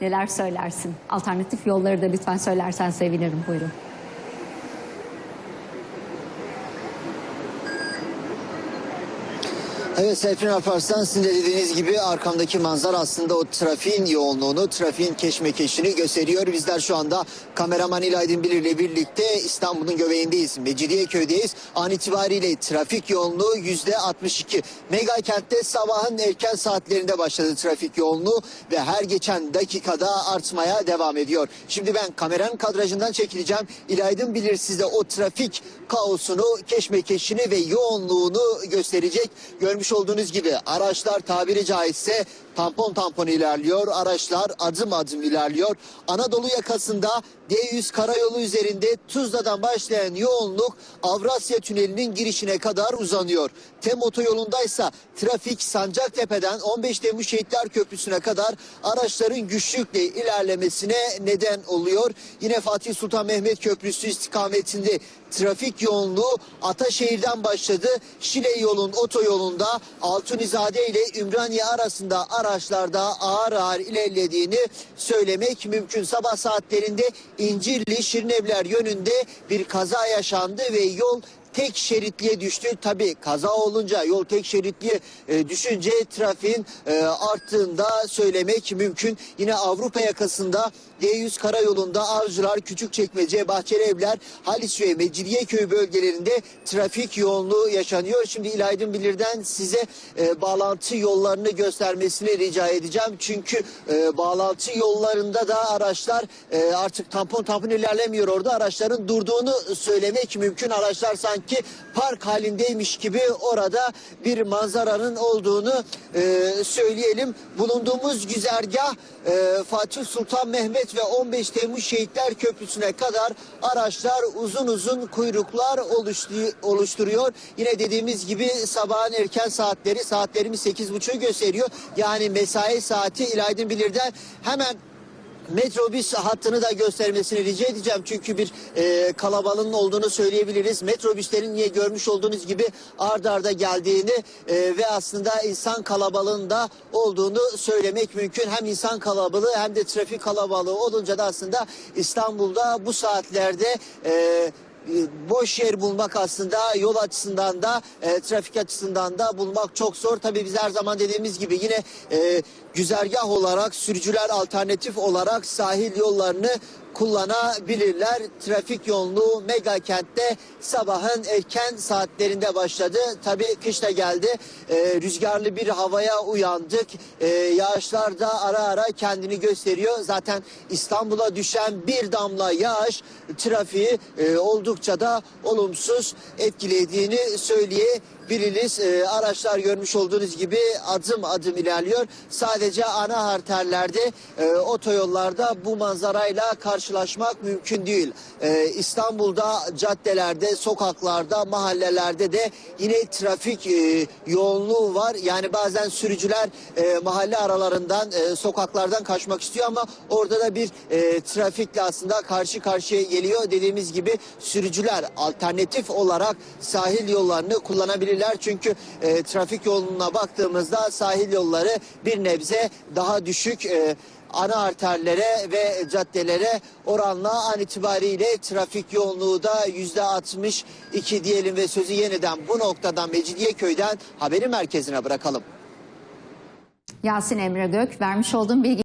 neler söylersin? Alternatif yolları da lütfen söylersen sevinirim. Buyurun. Evet Serpil Alparslan sizin de dediğiniz gibi arkamdaki manzara aslında o trafiğin yoğunluğunu, trafiğin keşmekeşini gösteriyor. Bizler şu anda kameraman İlaydın Bilir ile birlikte İstanbul'un göbeğindeyiz. Mecidiyeköy'deyiz. An itibariyle trafik yoğunluğu yüzde 62. Mega kentte sabahın erken saatlerinde başladı trafik yoğunluğu ve her geçen dakikada artmaya devam ediyor. Şimdi ben kameranın kadrajından çekileceğim. İlaydın Bilir size o trafik kaosunu, keşmekeşini ve yoğunluğunu gösterecek. Görmüş olduğunuz gibi araçlar tabiri caizse tampon tampon ilerliyor. Araçlar adım adım ilerliyor. Anadolu yakasında D100 karayolu üzerinde Tuzla'dan başlayan yoğunluk Avrasya Tüneli'nin girişine kadar uzanıyor. Tem otoyolundaysa trafik Sancaktepe'den 15 Temmuz Şehitler Köprüsü'ne kadar araçların güçlükle ilerlemesine neden oluyor. Yine Fatih Sultan Mehmet Köprüsü istikametinde trafik yoğunluğu Ataşehir'den başladı. Şile yolun otoyolunda Altunizade ile Ümraniye arasında araçlarda ağır ağır ilerlediğini söylemek mümkün. Sabah saatlerinde İncirli Şirinevler yönünde bir kaza yaşandı ve yol tek şeritliye düştü. Tabii kaza olunca yol tek şeritliye e, düşünce trafiğin e, arttığında söylemek mümkün. Yine Avrupa yakasında D100 karayolunda Avcılar, Küçükçekmece, Bahçeli Evler, Haliç ve Mecidiyeköy bölgelerinde trafik yoğunluğu yaşanıyor. Şimdi İlaydın Bilir'den size e, bağlantı yollarını göstermesini rica edeceğim. Çünkü e, bağlantı yollarında da araçlar artık tampon tampon ilerlemiyor orada. Araçların durduğunu söylemek mümkün. Araçlar sanki park halindeymiş gibi orada bir manzaranın olduğunu e, söyleyelim. Bulunduğumuz güzergah e, Fatih Sultan Mehmet ve 15 Temmuz Şehitler Köprüsü'ne kadar araçlar uzun uzun kuyruklar oluştu- oluşturuyor. Yine dediğimiz gibi sabahın erken saatleri saatlerimiz 8.30'u gösteriyor. Yani mesai saati İlaydın Bilir'den hemen Metrobüs hattını da göstermesini rica edeceğim. Çünkü bir e, kalabalığın olduğunu söyleyebiliriz. Metrobüslerin niye görmüş olduğunuz gibi ard arda geldiğini e, ve aslında insan kalabalığında olduğunu söylemek mümkün. Hem insan kalabalığı hem de trafik kalabalığı olunca da aslında İstanbul'da bu saatlerde e, boş yer bulmak aslında yol açısından da e, trafik açısından da bulmak çok zor. Tabii biz her zaman dediğimiz gibi yine e, güzergah olarak sürücüler alternatif olarak sahil yollarını kullanabilirler. Trafik yoğunluğu mega kentte sabahın erken saatlerinde başladı. Tabii kış da geldi. E, rüzgarlı bir havaya uyandık. E, yağışlar da ara ara kendini gösteriyor. Zaten İstanbul'a düşen bir damla yağış trafiği e, oldukça da olumsuz etkilediğini söyleyebiliriz. E, araçlar görmüş olduğunuz gibi adım adım ilerliyor. Sadece ana arterlerde, e, otoyollarda bu manzarayla karşılaşmak mümkün değil. E, İstanbul'da caddelerde, sokaklarda, mahallelerde de yine trafik e, yoğunluğu var. Yani bazen sürücüler e, mahalle aralarından, e, sokaklardan kaçmak istiyor ama orada da bir e, trafikle aslında karşı karşıya geliyor. Dediğimiz gibi sürücüler alternatif olarak sahil yollarını kullanabilirler. Çünkü e, trafik yoğunluğuna baktığımızda sahil yolları bir nebze daha düşük. E, ana arterlere ve caddelere oranla an itibariyle trafik yoğunluğu da yüzde 62 diyelim ve sözü yeniden bu noktadan Mecidiyeköy'den haberi merkezine bırakalım. Yasin Emre Gök vermiş olduğum bilgi